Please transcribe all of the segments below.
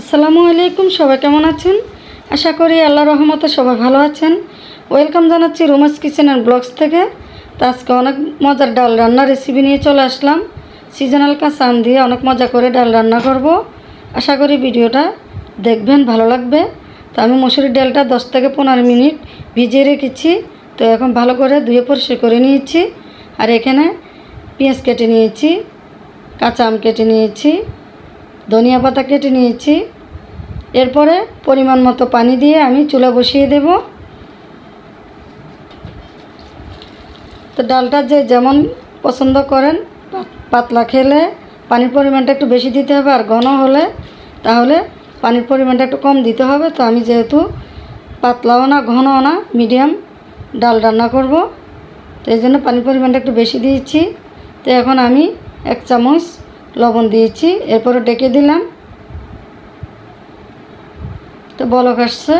আসসালামু আলাইকুম, সবাই কেমন আছেন? আশা করি আল্লাহ রহমতে সবাই ভালো আছেন। ওয়েলকাম জানাচ্ছি রোমাস কিচেন অ্যান্ড ব্লগস থেকে। তো আজকে অনেক মজার ডাল রান্নার রেসিপি নিয়ে চলে আসলাম। সিজনাল কাঁচা আম দিয়ে অনেক মজা করে ডাল রান্না করব। আশা করি ভিডিওটা দেখবেন, ভালো লাগবে। তো আমি মসুরির ডালটা দশ থেকে পনেরো মিনিট ভিজিয়ে রেখেছি। তো এখন ভালো করে ধুয়ে পরিষ্কার করে নিয়েছি। আর এখানে পেঁয়াজ কেটে নিয়েছি, কাঁচা আম কেটে নিয়েছি। ধনিয়া পাতা কেটে নিয়েছি। এরপরে পরিমাণ মতো পানি দিয়ে আমি চুলা বসিয়ে দেব। তো ডালটা যে যেমন পছন্দ করেন পাতলা খেলে পানির পরিমাণটা একটু বেশি দিতে হবে আর ঘন হলে, তাহলে পানির পরিমাণটা একটু কম দিতে হবে। তো আমি যেহেতু পাতলাও না, ঘনও না, মিডিয়াম ডাল রান্না করব। তো এই জন্য পানির পরিমাণটা একটু বেশি দিয়েছি। তো এখন আমি এক চামচ লবণ দিয়েছি, এরপরে ডেকে দিলাম। তো বলক আসছে।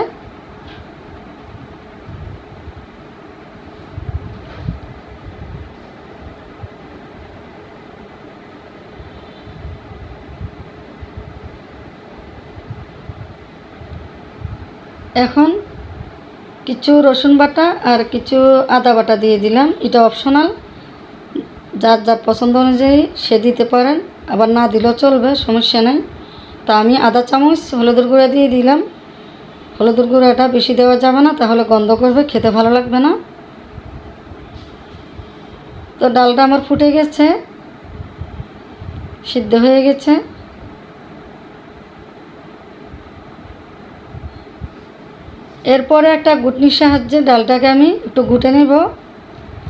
এখন কিছু রসুন বাটা আর কিছু আদা বাটা দিয়ে দিলাম। এটা অপশনাল যার যার পছন্দ অনুযায়ী সে দিতে পারেন। আবার না দিলেও চলবে, সমস্যা নেই। তা আমি আধা চামচ হলুদের গুঁড়া দিয়ে দিলাম। হলুদের গুঁড়াটা বেশি দেওয়া যাবে না, তাহলে গন্ধ করবে, খেতে ভালো লাগবে না। তো ডালটা আমার ফুটে গেছে, সিদ্ধ হয়ে গেছে। এরপরে একটা গুটনির সাহায্যে ডালটাকে আমি একটু ঘুটে নেব।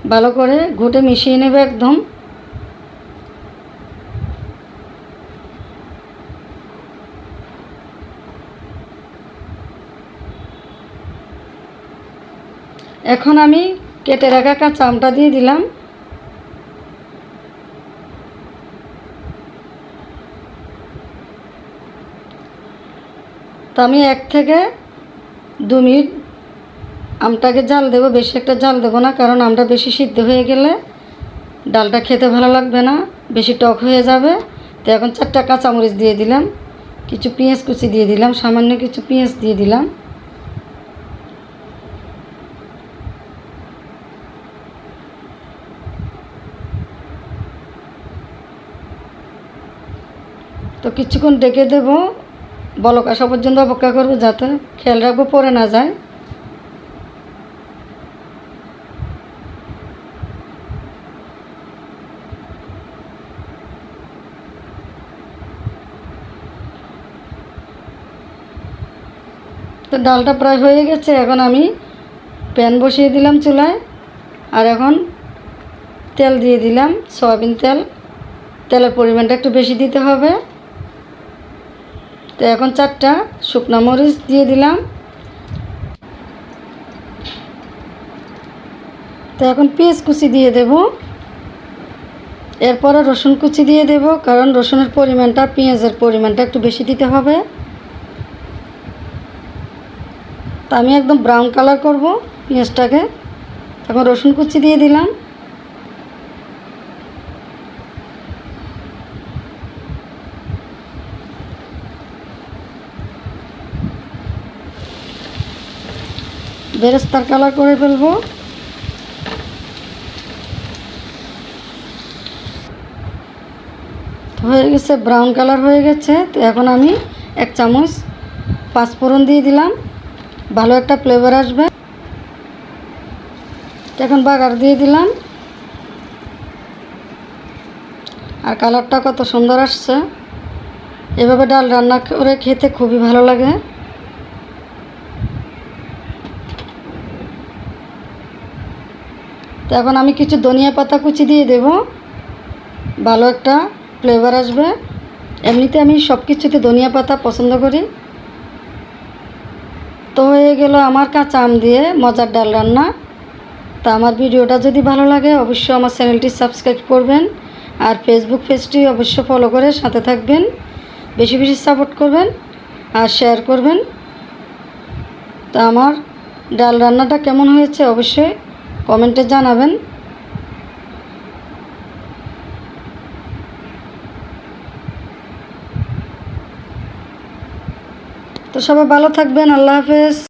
ভালো করে ঘুটে মিশিয়ে নেব একদম। এখন আমি কেটে রাখা কাঁচা আমটা দিয়ে দিলাম। তো আমি এক থেকে দু মিনিট আমটাকে জাল দেবো, বেশি একটা জাল দেবো না, কারণ আমটা বেশি সিদ্ধ হয়ে গেলে ডালটা খেতে ভালো লাগবে না, বেশি টক হয়ে যাবে। তো এখন চারটা কাঁচামরিচ দিয়ে দিলাম, কিছু পেঁয়াজ কুচি দিয়ে দিলাম, সামান্য কিছু পেঁয়াজ দিয়ে দিলাম। তো কিছুক্ষণ ডেকে দেবো, বলক আসা পর্যন্ত অপেক্ষা করব যাতে খেয়াল রাখব পরে না যায়। তো ডালটা প্রায় হয়ে গেছে, এখন আমি প্যান বসিয়ে দিলাম চুলায়, আর এখন তেল দিয়ে দিলাম, সয়াবিন তেল। তেলের পরিমাণটা একটু বেশি দিতে হবে। তো এখন চারটা, শুকনো মরিচ দিয়ে দিলাম। তো এখন পেঁয়াজ কুচি দিয়ে দেব। এরপরে রসুন কুচি দিয়ে দেব, কারণ রসুনের পরিমাণটা, পেঁয়াজের পরিমাণটা একটু বেশি দিতে হবে। তা আমি একদম ব্রাউন কালার করব পেঁয়াজটাকে। এখন রসুন কুচি দিয়ে দিলাম। বেরেস্তার কালার করে ফেলব। হয়ে গেছে ব্রাউন কালার হয়ে গেছে। তো এখন আমি এক চামচ পাঁচফোড়ন দিয়ে দিলাম। ভালো একটা ফ্লেভার আসবে। এখন বাগার দিয়ে দিলাম। আর কালারটা কত সুন্দর আসছে। এভাবে ডাল রান্না করে খেতে খুবই ভালো লাগে। তো এখন আমি কিছু ধনিয়া পাতা কুচি দিয়ে দেব। ভালো একটা ফ্লেভার আসবে। এমনিতে আমি সব কিছুতে ধনিয়া পাতা পছন্দ করি। তো হয়ে গেল আমার কাঁচা আম দিয়ে মজার ডাল রান্না। তা আমার ভিডিওটা যদি ভালো লাগে, অবশ্যই আমার চ্যানেলটি সাবস্ক্রাইব করবেন। আর ফেসবুক পেজটি অবশ্যই ফলো করে সাথে থাকবেন। বেশি বেশি সাপোর্ট করবেন আর শেয়ার করবেন। তা আমার ডাল রান্নাটা কেমন হয়েছে অবশ্যই কমেন্টে জানাবেন। তো সবাই ভালো থাকবেন আল্লাহ হাফেজ।